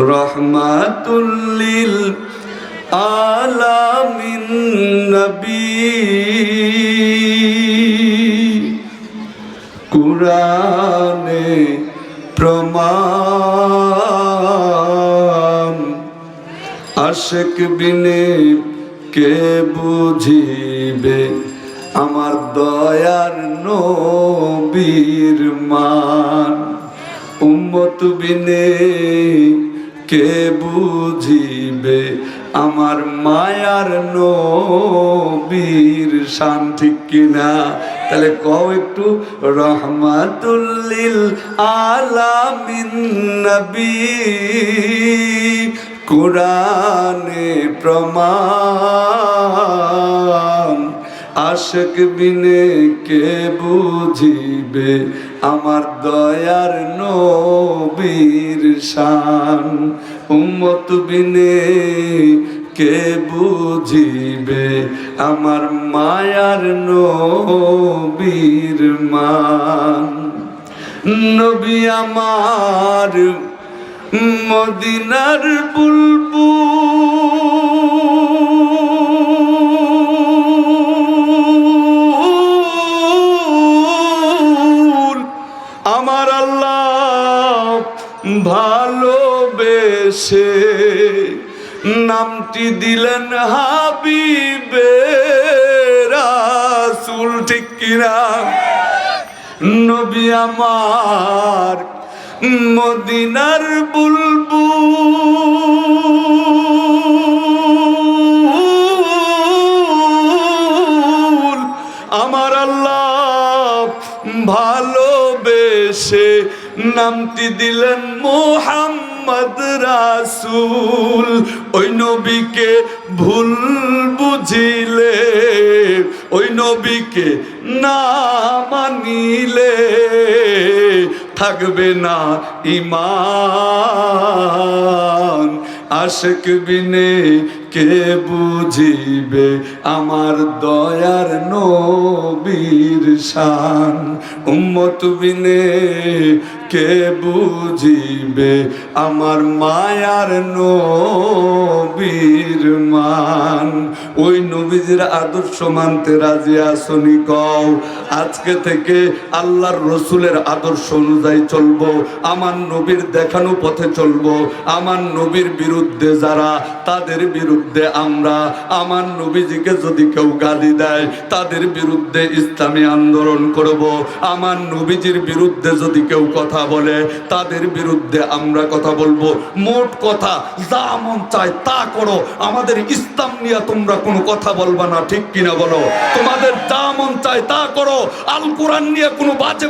রহমাতুল্লিল আলামিন নবী। কুরানে প্রমাণ। আশেক বিনে কে বুঝিবে আমার দয়ার নবীর মান। উম্মত বিনে কে বুঝিবে? আমার মায়ার নবীর শান্তি কিনা? তাহলে কও একটু, রহমাতুল্লিল আলামিন নবী। কোরআনে প্রমাণ আশক বিনে কে বুঝিবে আমার দয়ার নবীর শান? উম্মত বিনে কে বুঝিবে আমার মায়ার নবীর মান? নবী আমার মদিনার বুলবুল ভালোবেসে নামটি দিলেন হাবিবে রাসুল ঠিক কিনা? নবী আমার মদিনার বুলবুল। আমার আল্লাহ ভালোবেসে নামটি দিলেন মোহাম্মদ রাসুল। ওই নবীকে ভুল বুঝিলে, ওই নবীকে না মানিলে। থাকবে না ইমান আশেক বিনে কে বুঝিবে আমার দয়ার নবীর শান? উম্মত বিনে কে বুঝিবে আমার মায়ার নবীর মান? ওই নবীজির আদর্শ মানতে রাজি আসনি কও আজকে থেকে আল্লাহর রসুলের আদর্শ অনুযায়ী চলবো, আমার নবীর দেখানো পথে চলবো, আমার নবীর বিরুদ্ধে যারা তাদের বিরুদ্ধে আমরা, আমার নবীজিকে যদি কেউ গালি দেয়, তাদের বিরুদ্ধে ইসলামী আন্দোলন করব। আমার নবীজির বিরুদ্ধে যদি কেউ কথা বলে, তাদের বিরুদ্ধে আমরা কথা বলব। মোট কথা, যা মন চায় তা করো। আমাদের ইসলাম নিয়ে তোমরা কোনো কথা বলবা না, ঠিক কিনা বলো? তোমাদের যা মন চায় তা করো। আল কোরআন নিয়ে কোনো বাজে